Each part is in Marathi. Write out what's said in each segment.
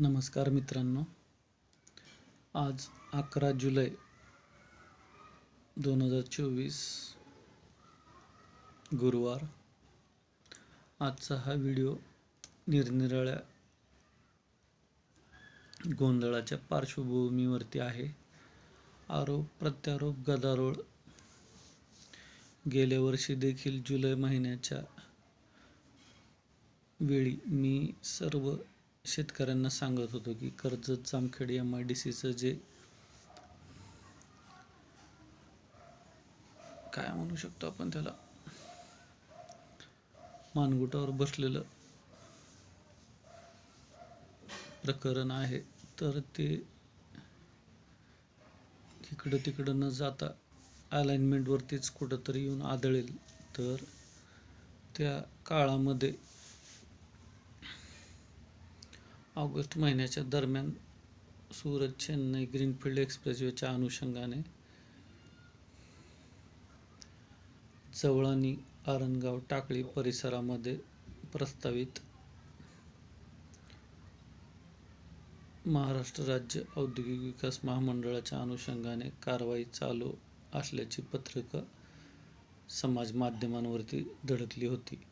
नमस्कार मित्रांनो. आज अकरा जुलै दोन हजार चोवीस गुरुवार. आजचा हा व्हिडिओ निरनिराळ्या गोंधळाच्या पार्श्वभूमीवरती आहे. आरोप प्रत्यारोप गदारोळ. गेल्या वर्षी देखील जुलै महिन्याच्या वेळी मी सर्व शेतकऱ्यांना सांगत होतो की Karjat Jamkhed M I D सीचं जे काय म्हणू शकतो आपण त्याला? मानगुटावर बसलेलं प्रकरण आहे. तर ते इकडं तिकडं न जाता अलाइनमेंटवरतीच कुठंतरी येऊन आदळेल. तर त्या काळामध्ये ऑगस्ट महिन्याच्या दरम्यान सुरत चेन्नई ग्रीनफील्ड एक्सप्रेसवेच्या अनुषंगाने जवळणी आरणगाव टाकळी परिसरामध्ये प्रस्तावित महाराष्ट्र राज्य औद्योगिक विकास महामंडळाच्या अनुषंगाने कारवाई चालू असल्याची पत्रकं समाज माध्यमांवरती धडकली होती.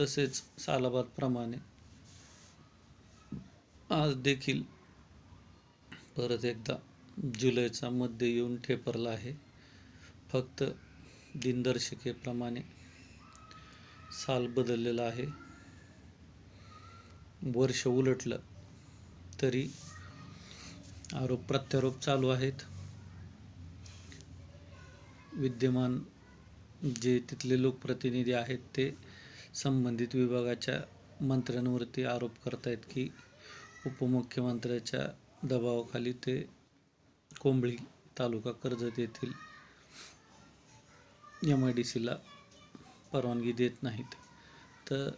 तसेच सालाबादप्रमाणे आज देखील परत एकदा जुलैचा मध्य येऊन ठेपरला आहे. फक्त दिनदर्शिकेप्रमाणे साल बदललेला आहे. वर्ष उलटलं तरी आरोप प्रत्यारोप चालू आहेत. विद्यमान जे तिथले लोकप्रतिनिधी आहेत ते संबंधित विभागाच्या मंत्र्यांवरती आरोप करतायत की उपमुख्यमंत्र्याच्या दबावाखाली ते कोंबळी तालुका कर्जत येथील एम आय डी सीला परवानगी देत नाहीत. तर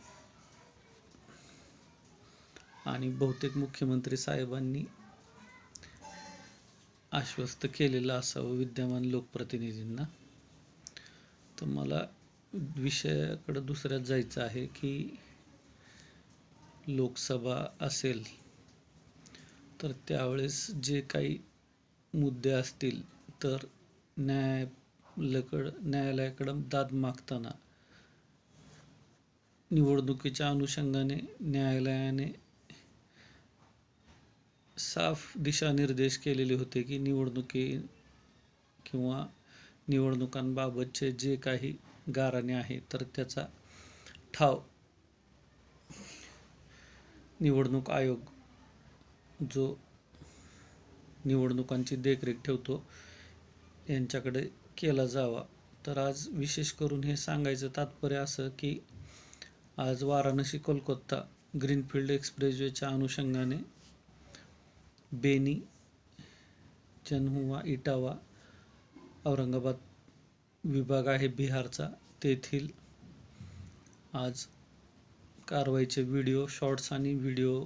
आणि बहुतेक मुख्यमंत्री साहेबांनी आश्वस्त केलेलं असावं विद्यमान लोकप्रतिनिधींना. तर मला विषयाकडं दुसऱ्यात जायचं आहे की लोकसभा असेल तर त्यावेळेस जे काही मुद्दे असतील तर न्यायालयाकडं न्यायालयाकडं दाद मागताना निवडणुकीच्या अनुषंगाने न्यायालयाने साफ दिशानिर्देश केलेले होते की निवडणुकी किंवा निवडणुकांबाबतचे जे काही गाराणे आहे तर त्याचा ठाव निवडणूक आयोग जो निवडणुकांची देखरेख ठेवतो यांच्याकडे केला जावा. तर आज विशेष करून हे सांगायचं तात्पर्य असं की आज वाराणसी कोलकाता ग्रीनफील्ड एक्सप्रेसवेच्या अनुषंगाने बेनी चनहुवा इटावा औरंगाबाद विभाग आहे बिहारचा. तेथील आज कारवाईचे व्हिडिओ शॉर्ट्स आणि व्हिडिओ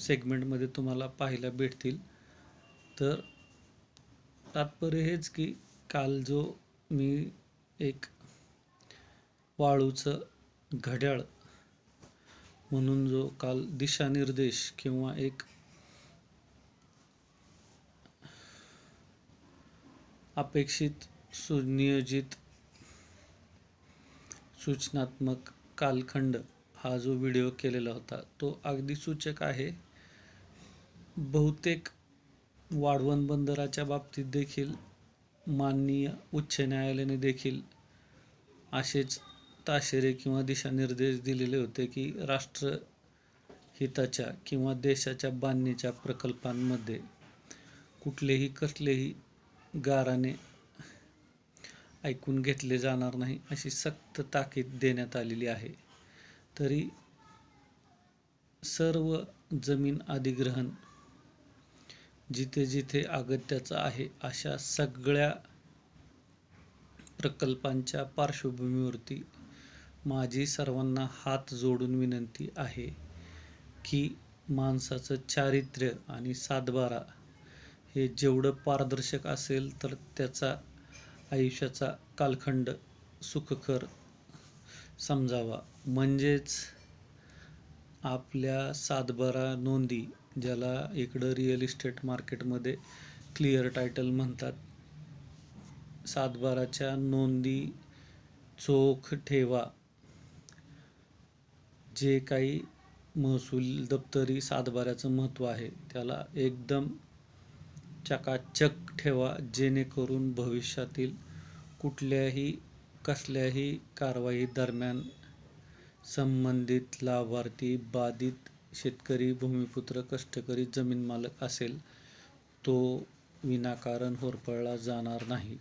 सेगमेंटमध्ये तुम्हाला पाहायला भेटतील. तर तात्पर्य हेच की काल जो मी एक वाळूचं घड्याळ म्हणून जो काल दिशानिर्देश किंवा एक अपेक्षित सुनियोजित सूचनात्मक कालखंड हा जो व्हिडिओ केलेला होता तो अगदी सूचक आहे. बहुतेक वाढवण बंदराच्या बाबतीत देखील माननीय उच्च न्यायालयाने देखील असेच ताशेरे किंवा दिशानिर्देश दिलेले होते की राष्ट्र हिताच्या किंवा देशाच्या बांधणीच्या प्रकल्पांमध्ये कुठलेही कसलेही गाराने ऐकून घेतले जाणार नाही अशी सक्त ताकीद देण्यात आलेली आहे. तरी सर्व जमीन अधिग्रहण जिथे जिथे अगत्याचं आहे अशा सगळ्या प्रकल्पांच्या पार्श्वभूमीवरती माझी सर्वांना हात जोडून विनंती आहे की माणसाचं चारित्र्य आणि सातबारा हे जेवढं पारदर्शक असेल तर त्याचा आयुष्याचा कालखंड सुखकर समजावा. म्हणजेच आपल्या सातबारा नोंदी ज्याला इकडं रिअल इस्टेट मार्केटमध्ये क्लिअर टायटल म्हणतात. सातबाराच्या नोंदी चोख ठेवा. जे काही महसूल दप्तरी सातबाऱ्याचं महत्त्व आहे त्याला एकदम चकाचक ठेवा जेणेकरून भविष्यातील कुठल्याही कसल्याही कारवाई दरम्यान संबंधित लाभार्थी बाधित शेतकरी भूमिपुत्र कष्टकरी जमीन मालक असेल तो विनाकारण होरपळला जाणार नाही.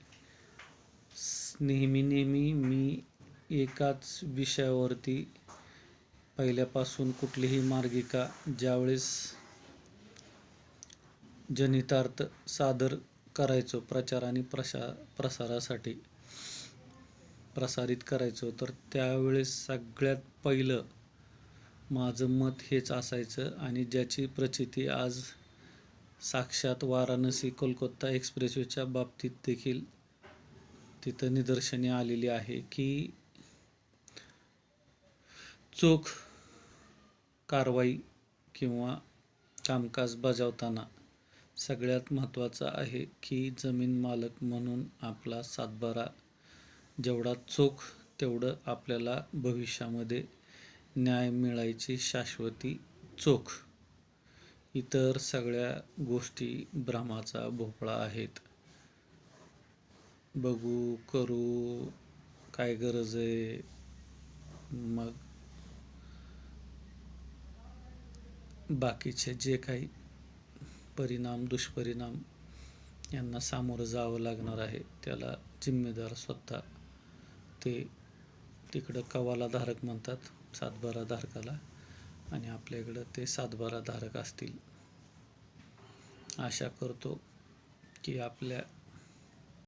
नेहमी नेहमी मी एकाच विषयावरती पहिल्यापासून कुठलीही मार्गिका ज्यावेळेस जनितार्थ सादर करायचो प्रचार आणि प्रशा प्रसारासाठी प्रसारित करायचो तर त्यावेळेस सगळ्यात पहिलं माझं मत हेच असायचं आणि ज्याची प्रचिती आज साक्षात वाराणसी कोलकाता एक्सप्रेसवेच्या बाबतीत देखील तिथं निदर्शनी आलेली आहे की चोख कारवाई किंवा कामकाज बजावताना सगळ्यात महत्त्वाचं आहे की जमीन मालक म्हणून आपला सातबारा जेवढा चोख तेवढं आपल्याला भविष्यामध्ये न्याय मिळायची शाश्वती चोख. इतर सगळ्या गोष्टी भ्रमाचा भोपळा आहेत. बघू करू काय गरज आहे? मग? बाकीचे जे काही परिणाम दुष्परिणाम यांना सामोरं जावं लागणार आहे त्याला जिम्मेदार स्वतः ते तिकडं कवाला धारक म्हणतात. सातबारा धारकाला आणि आपल्याकडं ते सातबारा धारक असतील. आशा करतो की आपल्या